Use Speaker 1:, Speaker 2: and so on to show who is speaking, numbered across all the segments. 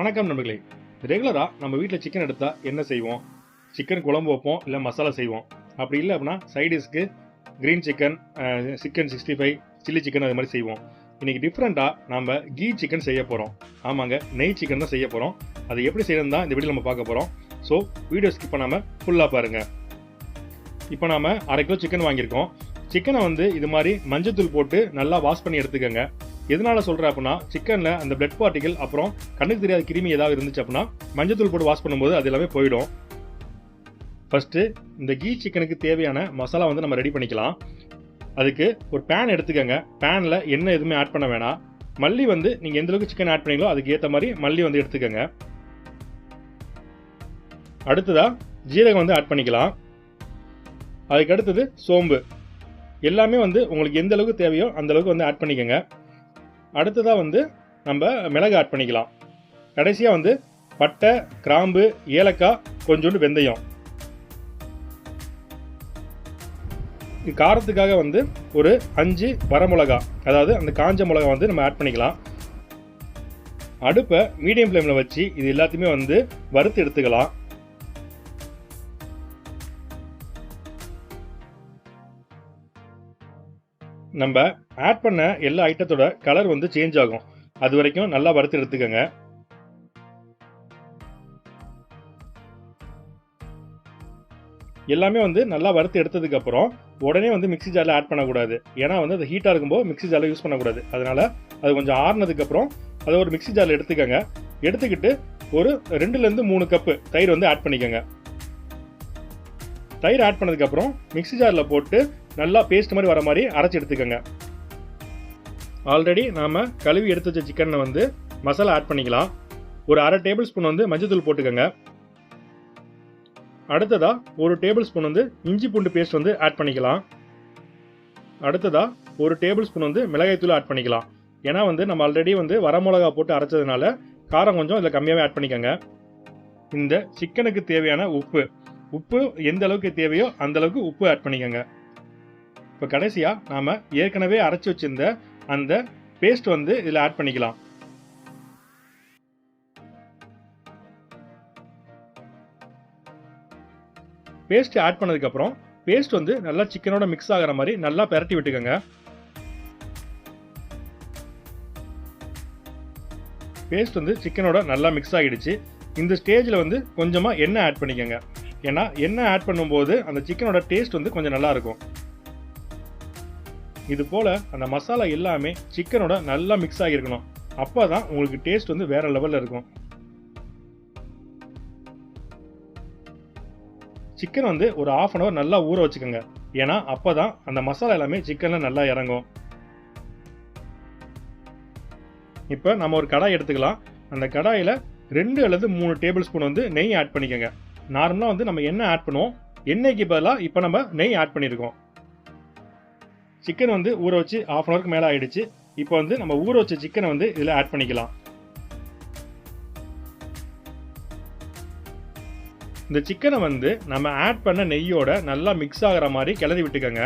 Speaker 1: வணக்கம் நண்பர்களே. ரெகுலராக நம்ம வீட்டில் சிக்கன் எடுத்தால் என்ன செய்வோம்? சிக்கன் குழம்பு வைப்போம் இல்லை மசாலா செய்வோம். அப்படி இல்லை அப்படின்னா சைடிஷ்க்கு green chicken chicken sixty five chilli chicken அது மாதிரி செய்வோம். இன்றைக்கி டிஃப்ரெண்ட்டாக நம்ம கீ சிக்கன் செய்ய போகிறோம் ஆமாங்க நெய் சிக்கன் தான் செய்ய போகிறோம் அது எப்படி செய்யணும் தான் இந்த வீடியோ நம்ம பார்க்க போகிறோம் ஸோ வீடியோ ஸ்கிப் பண்ணாமல் ஃபுல்லாக பாருங்கள் இப்போ நாம் அரை கிலோ சிக்கன் வாங்கியிருக்கோம். சிக்கனை வந்து இது மாதிரி மஞ்சத்தூள் போட்டு நல்லா வாஷ் பண்ணி எடுத்துக்கோங்க. எதனால சொல்கிறேன் அப்படின்னா சிக்கனில் அந்த பிளட் பார்ட்டிகள் அப்புறம் கண்ணுக்கு தெரியாத கிருமி ஏதாவது இருந்துச்சு அப்படின்னா மஞ்சத்தூள் போட்டு வாஷ் பண்ணும்போது அது எல்லாமே போயிடும். ஃபஸ்ட்டு இந்த கீ சிக்கனுக்கு தேவையான மசாலா வந்து நம்ம ரெடி பண்ணிக்கலாம். அதுக்கு ஒரு பேன் எடுத்துக்கோங்க. பேனில் எண்ணெய் எதுவுமே ஆட் பண்ண வேணாம். மல்லி வந்து நீங்கள் எந்த அளவுக்கு சிக்கன் ஆட் பண்ணீங்களோ அதுக்கு ஏற்ற மாதிரி மல்லி வந்து எடுத்துக்கோங்க. அடுத்ததாக ஜீரகம் வந்து ஆட் பண்ணிக்கலாம். அதுக்கு அடுத்தது சோம்பு. எல்லாமே வந்து உங்களுக்கு எந்த அளவுக்கு தேவையோ அந்த அளவுக்கு வந்து ஆட் பண்ணிக்கோங்க. அடுத்ததாக வந்து நம்ம மிளகு ஆட் பண்ணிக்கலாம். கடைசியாக வந்து பட்டை கிராம்பு ஏலக்காய் கொஞ்சோண்டு வெந்தயம். இது காரத்துக்காக வந்து ஒரு அஞ்சு வரமிளகா அதாவது அந்த காஞ்ச மிளகா வந்து நம்ம ஆட் பண்ணிக்கலாம். அடுப்பை மீடியம் ஃப்ளேமில் வச்சு இது எல்லாத்தையுமே வந்து வறுத்து எடுத்துக்கலாம். நம்ம ஆட் பண்ண எல்லா ஐட்டத்தோட கலர் வந்து சேஞ்ச் ஆகும். அது வரைக்கும் நல்லா வறுத்து எடுத்துக்கோங்க. எல்லாமே வந்து நல்லா வறுத்து எடுத்ததுக்கப்புறம் உடனே வந்து மிக்ஸி ஜாரில் ஆட் பண்ணக்கூடாது. ஏன்னா வந்து அது ஹீட்டாக இருக்கும்போது மிக்ஸி ஜாரில் யூஸ் பண்ணக்கூடாது. அதனால் அது கொஞ்சம் ஆறுனதுக்கப்புறம் அதை ஒரு மிக்ஸி ஜாரில் எடுத்துக்கோங்க. எடுத்துக்கிட்டு ஒரு ரெண்டுலேருந்து மூணு கப்பு தயிர் வந்து ஆட் பண்ணிக்கோங்க. தயிர் ஆட் பண்ணதுக்கப்புறம் மிக்ஸி ஜாரில் போட்டு நல்லா பேஸ்ட் மாதிரி வர மாதிரி அரைச்சி எடுத்துக்கோங்க. ஆல்ரெடி நாம் கழுவி எடுத்து வச்ச சிக்கனை வந்து மசாலா ஆட் பண்ணிக்கலாம். ஒரு அரை டேபிள் ஸ்பூன் வந்து மஞ்சத்தூள் போட்டுக்கோங்க. அடுத்ததாக ஒரு டேபிள் ஸ்பூன் வந்து இஞ்சி பூண்டு பேஸ்ட் வந்து ஆட் பண்ணிக்கலாம். அடுத்ததாக ஒரு டேபிள் ஸ்பூன் வந்து மிளகாய்த்தூள் ஆட் பண்ணிக்கலாம். ஏன்னா வந்து நம்ம ஆல்ரெடி வந்து வரமிளகா போட்டு அரைச்சதுனால காரம் கொஞ்சம் இதில் கம்மியாகவே ஆட் பண்ணிக்கோங்க. இந்த சிக்கனுக்கு தேவையான உப்பு. உப்பு எந்த அளவுக்கு தேவையோ அந்த அளவுக்கு உப்பு ஆட் பண்ணிக்கோங்க. இப்போ கடைசியாக நாம் ஏற்கனவே அரைச்சி வச்சிருந்த அந்த பேஸ்ட் வந்து இதில் ஆட் பண்ணிக்கலாம். பேஸ்ட் ஆட் பண்ணதுக்கப்புறம் பேஸ்ட் வந்து நல்லா சிக்கனோட மிக்ஸ் ஆகிற மாதிரி நல்லா பெரட்டி விட்டுக்கோங்க. பேஸ்ட் வந்து சிக்கனோட நல்லா மிக்ஸ் ஆகிடுச்சு. இந்த ஸ்டேஜில் வந்து கொஞ்சமாக எண்ணெய் ஆட் பண்ணிக்கோங்க. ஏன்னா எண்ணெய் ஆட் பண்ணும்போது அந்த சிக்கனோட டேஸ்ட் வந்து கொஞ்சம் நல்லாயிருக்கும் இது போல் அந்த மசாலா எல்லாமே சிக்கனோட நல்லா மிக்ஸ் ஆகியிருக்கணும். அப்போ தான் உங்களுக்கு டேஸ்ட் வந்து வேறு லெவலில் இருக்கும். சிக்கன் வந்து ஒரு ஆஃப் அன் ஹவர் நல்லா ஊற வச்சுக்கோங்க. ஏன்னா அப்போ தான் அந்த மசாலா எல்லாமே சிக்கனில் நல்லா இறங்கும். இப்போ நம்ம ஒரு கடாய் எடுத்துக்கலாம். அந்த கடாயில் ரெண்டு அல்லது மூணு டேபிள் ஸ்பூன் வந்து நெய் ஆட் பண்ணிக்கோங்க. நார்மலாக வந்து நம்ம எண்ணெய் ஆட் பண்ணுவோம். எண்ணெய்க்கு பதிலாக இப்போ நம்ம நெய் ஆட் பண்ணியிருக்கோம் சிக்கன் வந்து ஊற வச்சு ஆஃப் அன் ஹவருக்கு மேலே ஆகிடுச்சு இப்போ வந்து நம்ம ஊற வச்ச சிக்கனை வந்து இதில் ஆட் பண்ணிக்கலாம். இந்த சிக்கனை வந்து நம்ம ஆட் பண்ண நெய்யோட நல்லா மிக்ஸ் ஆகிற மாதிரி கிளறி விட்டுக்கோங்க.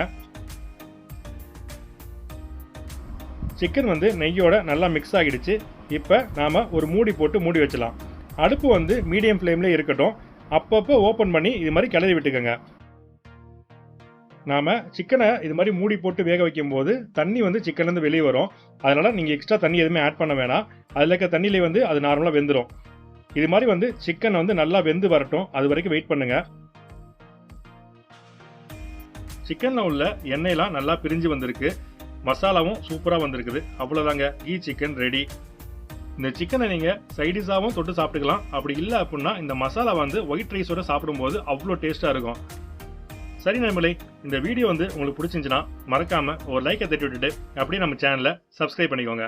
Speaker 1: சிக்கன் வந்து நெய்யோட நல்லா மிக்ஸ் ஆகிடுச்சு. இப்போ நாம் ஒரு மூடி போட்டு மூடி வச்சலாம் அடுப்பு வந்து மீடியம் ஃப்ளேமில் இருக்கட்டும். அப்பப்போ ஓப்பன் பண்ணி இது மாதிரி கிளறி விட்டுக்கோங்க. நாம் சிக்கனை இது மாதிரி மூடி போட்டு வேக வைக்கும்போது தண்ணி வந்து சிக்கன்லேருந்து வெளியே வரும். அதனால் நீங்கள் எக்ஸ்ட்ரா தண்ணி எதுவுமே ஆட் பண்ண வேணாம். அதில் இருக்க தண்ணியிலே வந்து அது நார்மலாக வெந்துடும் இது மாதிரி வந்து சிக்கன் வந்து நல்லா வெந்து வரட்டும். அது வரைக்கும் வெயிட் பண்ணுங்கள் சிக்கனில் உள்ள எண்ணெயெலாம் நல்லா பிரிஞ்சு வந்திருக்கு. மசாலாவும் சூப்பராக வந்திருக்குது. அவ்வளோதாங்க கீ சிக்கன் ரெடி இந்த சிக்கனை நீங்கள் சைடிஷாகவும் தொட்டு சாப்பிட்டுக்கலாம். அப்படி இல்லை அப்படின்னா இந்த மசாலா வந்து ஒயிட் ரைஸோட சாப்பிடும்போது அவ்வளோ டேஸ்ட்டாக இருக்கும். சரி நண்பர்களே இந்த வீடியோ வந்து உங்களுக்கு பிடிச்சிருந்துச்சுன்னா மறக்காமல் ஒரு லைக்கை தட்டி விட்டுட்டு அப்படியே நம்ம சேனலை சப்ஸ்கிரைப் பண்ணிக்கோங்க.